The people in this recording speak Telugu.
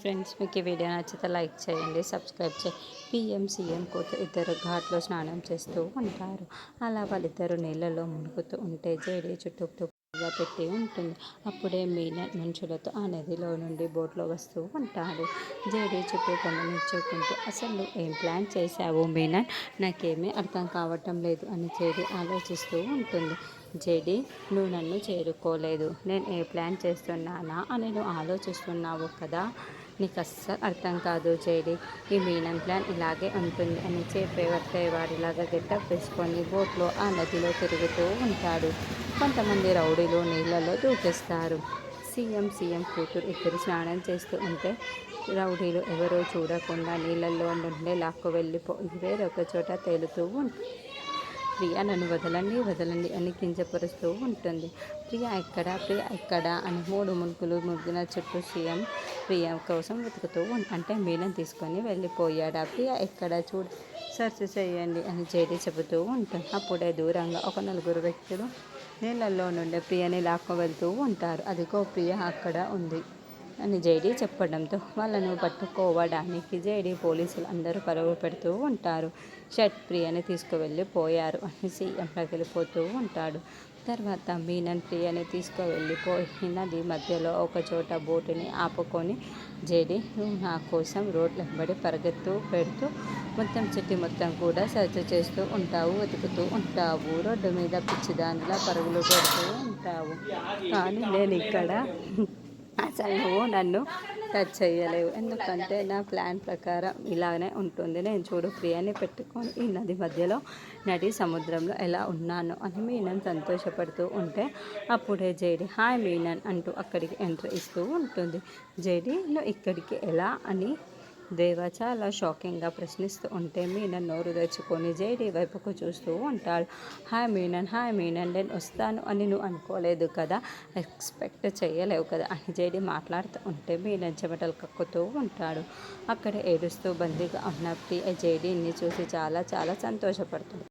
ఫ్రెండ్స్ మీకు ఈ వీడియో నచ్చితే లైక్ చేయండి సబ్స్క్రైబ్ చేయండి. పిఎం సీఎం ఇద్దరు ఘాట్లో స్నానం చేస్తూ ఉంటారు. అలా వాళ్ళిద్దరు నీళ్ళలో మునుగుతూ ఉంటే జేడీ చుట్టూ గా పెట్టి ఉంటుంది. అప్పుడే మీన మనుషులతో ఆ నదిలో నుండి బోట్లో వస్తూ ఉంటాడు. జేడీ చుట్టూ గమనించుకుంటూ అసలు నువ్వు ఏం ప్లాన్ చేశావు మీనన్ నాకేమీ అర్థం కావటం లేదు అని జేడి ఆలోచిస్తూ ఉంటుంది. జేడీ నువ్వు నన్ను చేరుకోలేదు. నేను ఏ ప్లాన్ చేస్తున్నానా అని నువ్వు ఆలోచిస్తున్నావు కదా? నీకు అస్సలు అర్థం కాదు జేడి. ఈ మీనం ప్లాన్ ఇలాగే ఉంటుంది అని చెప్పే వారిలాగా గెట్టప్ వేసుకొని బోట్లో ఆ నదిలో తిరుగుతూ ఉంటాడు. కొంతమంది రౌడీలు నీళ్ళలో దూకేస్తారు. సీఎం సీఎం కూతురు ఇద్దరు స్నానం చేస్తూ ఉంటే రౌడీలు ఎవరో చూడకుండా నీళ్ళల్లో నుండే లాక్కు వెళ్ళిపో. వేరొక చోట తేలుతూ ఉంటుంది ప్రియ నన్ను వదలండి వదలండి అని కించపరుస్తూ ఉంటుంది. ప్రియ ఎక్కడ ప్రియ ఎక్కడ అని మూడు మునుకులు ముగ్గున చుట్టూ సీఎం ప్రియా కోసం వెతుకుతూ అంటే మీనం తీసుకొని వెళ్ళిపోయాడు. ప్రియ ఎక్కడ చూడు సెర్చ్ చేయండి అని జైడి చెబుతూ ఉంటుంది. అప్పుడే దూరంగా ఒక నలుగురు వ్యక్తులు నీళ్ళల్లో నుండి ప్రియని లాక్కు వెళ్తూ ఉంటారు. అదిగో ప్రియ అక్కడ ఉంది. అని జైడీ చెప్పడంతో వాళ్ళను పట్టుకోవడానికి జైడీ పోలీసులు అందరూ పరుగులు పెడుతూ ఉంటారు. షట్ ప్రియని తీసుకువెళ్ళి పోయారు అని సీఎం వెళ్ళిపోతూ ఉంటాడు. తర్వాత మీనన్ ప్రియని తీసుకువెళ్ళిపోయి నది మధ్యలో ఒక చోట బోటుని ఆపుకొని జేడి నా కోసం రోడ్ల వెంబడి పరిగెత్తు పెడుతూ మొత్తం చెట్టు మొత్తం కూడా సర్చ్ చేస్తూ ఉంటావు వెతుకుతూ ఉంటావు. రోడ్డు మీద పిచ్చిదానిలా పరుగులు పెడుతూ ఉంటావు. కానీ నేను ఇక్కడ అసలు నువ్వు నన్ను టచ్ చేయలేవు. ఎందుకంటే నా ప్లాన్ ప్రకారం ఇలానే ఉంటుంది. నేను చూడు ప్రియాని పెట్టుకొని ఈ నది మధ్యలో నడి సముద్రంలో ఎలా ఉన్నాను అని మీనన్ సంతోషపడుతూ ఉంటే అప్పుడే జేడి హాయ్ మీనన్ అంటూ అక్కడికి ఎంట్రీ ఇస్తూ ఉంటుంది. జైడి నువ్వు ఇక్కడికి ఎలా? అని దేవ చాలా షాకింగ్గా ప్రశ్నిస్తూ ఉంటే మీనన్ నోరు తెచ్చుకొని జేడీ వైపుకు చూస్తూ ఉంటాడు. హాయ్ మీనన్ హాయ్ మీనన్ నేను వస్తాను అని నువ్వు అనుకోలేదు కదా? ఎక్స్పెక్ట్ చేయలేవు కదా? అని జేడీ మాట్లాడుతూ ఉంటే మీనన్ చెమటలు కక్కుతూ ఉంటాడు. అక్కడ ఏడుస్తూ బందీగా ఉన్నప్పుడు జేడీని చూసి చాలా చాలా సంతోషపడుతుంది.